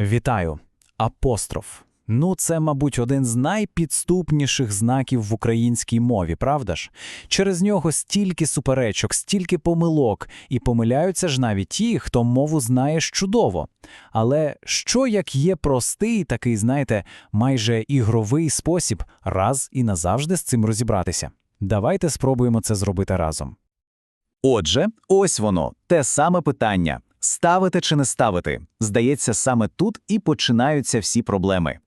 Вітаю. Апостроф. Ну, це, мабуть, один з найпідступніших знаків в українській мові, правда ж? Через нього стільки суперечок, стільки помилок, і помиляються ж навіть ті, хто мову знає чудово. Але що як є простий, такий, знаєте, майже ігровий спосіб раз і назавжди з цим розібратися? Давайте спробуємо це зробити разом. Отже, ось воно, те саме питання: ставити чи не ставити. Здається, саме тут і починаються всі проблеми.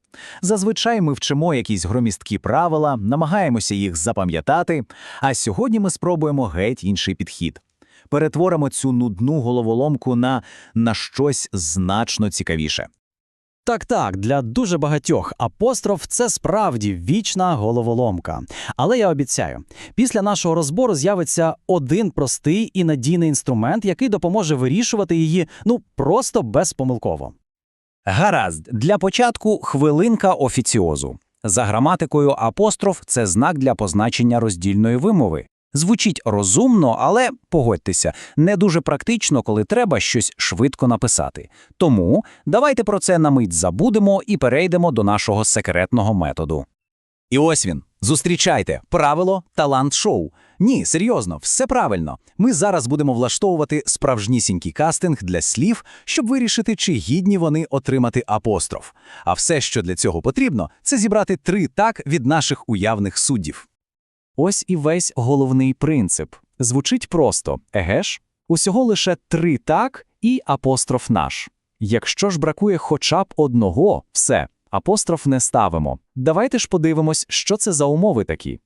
Зазвичай ми вчимо якісь громісткі правила, намагаємося їх запам'ятати, а сьогодні ми спробуємо геть інший підхід. Перетворимо цю нудну головоломку на, на щось значно цікавіше. Так, так, для дуже багатьох апостроф це справді вічна головоломка. Але я обіцяю, після нашого розбору з'явиться один простий і надійний інструмент, який допоможе вирішувати її ну просто безпомилково. Гаразд, для початку хвилинка офіціозу. За граматикою апостроф це знак для позначення роздільної вимови. Звучить розумно, але погодьтеся, не дуже практично, коли треба щось швидко написати. Тому давайте про це на мить забудемо і перейдемо до нашого секретного методу. І ось він. Зустрічайте правило талант шоу. Ні, серйозно, все правильно. Ми зараз будемо влаштовувати справжнісінький кастинг для слів, щоб вирішити, чи гідні вони отримати апостроф. А все, що для цього потрібно, це зібрати три так від наших уявних суддів. Ось і весь головний принцип. Звучить просто, еге ж? Усього лише три так і апостроф наш. Якщо ж бракує хоча б одного, все, апостроф не ставимо. Давайте ж подивимось, що це за умови такі.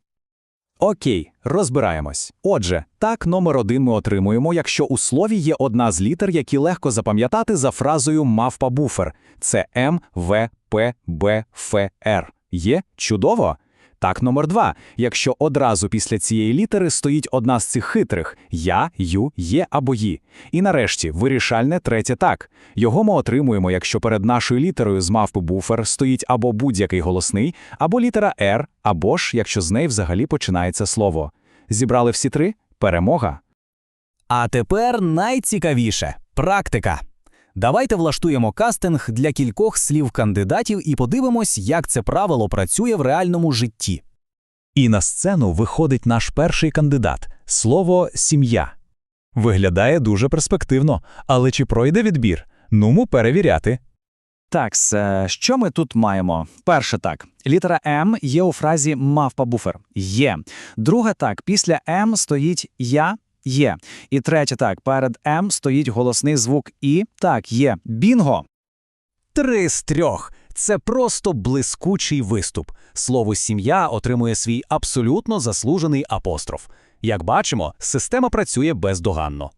Окей, розбираємось. Отже, так номер один ми отримуємо, якщо у слові є одна з літер, які легко запам'ятати за фразою мавпа-буфер. Це М, В, П, Б, Ф, Р. Є? Чудово? Так, номер два. Якщо одразу після цієї літери стоїть одна з цих хитрих я, ю, є або ї. І нарешті вирішальне третє так. Його ми отримуємо, якщо перед нашою літерою з мавпи буфер стоїть або будь-який голосний, або літера «р», або ж якщо з неї взагалі починається слово. Зібрали всі три? Перемога. А тепер найцікавіше практика. Давайте влаштуємо кастинг для кількох слів кандидатів і подивимось, як це правило працює в реальному житті. І на сцену виходить наш перший кандидат слово сім'я. Виглядає дуже перспективно, але чи пройде відбір? Нуму перевіряти. Так, що ми тут маємо? Перше так. Літера М є у фразі мавпа буфер. Є. Друге так, після М стоїть я. Є. І третє так, перед М стоїть голосний звук І. Так, є. Бінго. Три з трьох. Це просто блискучий виступ. Слово сім'я отримує свій абсолютно заслужений апостроф. Як бачимо, система працює бездоганно.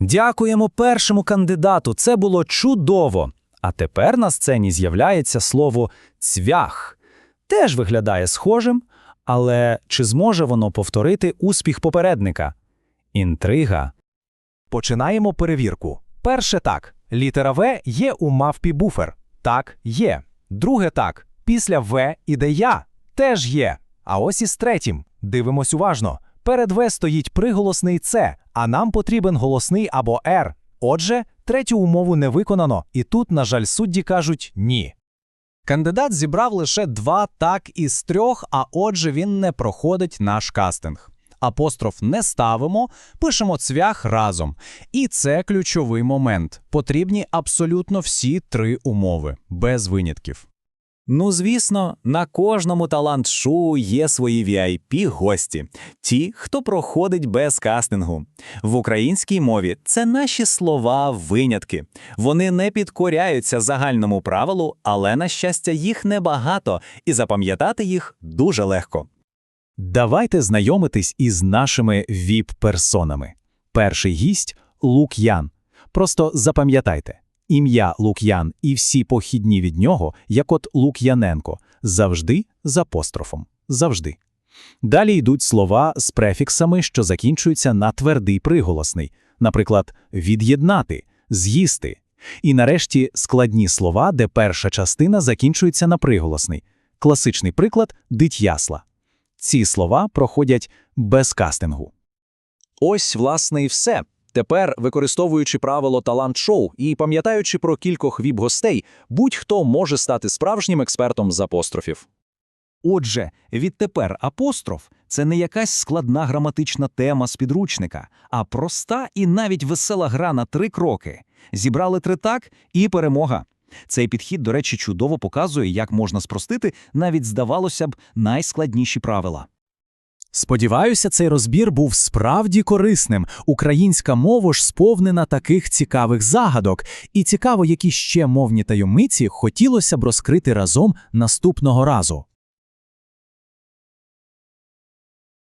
Дякуємо першому кандидату, це було чудово. А тепер на сцені з'являється слово цвях. Теж виглядає схожим, але чи зможе воно повторити успіх попередника? Інтрига. Починаємо перевірку. Перше так. Літера В є у мавпі буфер. Так, є. Друге так. Після В іде я. Теж є. А ось із третім. Дивимось уважно. Перед В стоїть приголосний С, а нам потрібен голосний або Р. Отже, третю умову не виконано, і тут, на жаль, судді кажуть ні. Кандидат зібрав лише два так із трьох, а отже, він не проходить наш кастинг. Апостроф не ставимо, пишемо цвях разом. І це ключовий момент. Потрібні абсолютно всі три умови, без винятків. Ну, звісно, на кожному талант-шоу є свої VIP-гості, ті, хто проходить без кастингу. В українській мові це наші слова-винятки. Вони не підкоряються загальному правилу, але, на щастя, їх небагато, і запам'ятати їх дуже легко. Давайте знайомитись із нашими ВІП-персонами. Перший гість Лук'ян. Просто запам'ятайте. Ім'я Лук'ян і всі похідні від нього, як от Лук'яненко, завжди з апострофом. Завжди. Далі йдуть слова з префіксами, що закінчуються на твердий приголосний, наприклад, від'єднати, з'їсти. І нарешті складні слова, де перша частина закінчується на приголосний. Класичний приклад дит'ясла. Ці слова проходять без кастингу. Ось, власне, і все. Тепер, використовуючи правило талант-шоу і пам'ятаючи про кількох віп-гостей, будь-хто може стати справжнім експертом з апострофів. Отже, відтепер апостроф це не якась складна граматична тема з підручника, а проста і навіть весела гра на три кроки. Зібрали три так і перемога. Цей підхід, до речі, чудово показує, як можна спростити навіть, здавалося б, найскладніші правила. Сподіваюся, цей розбір був справді корисним. Українська мова ж сповнена таких цікавих загадок. І цікаво, які ще мовні таємниці хотілося б розкрити разом наступного разу.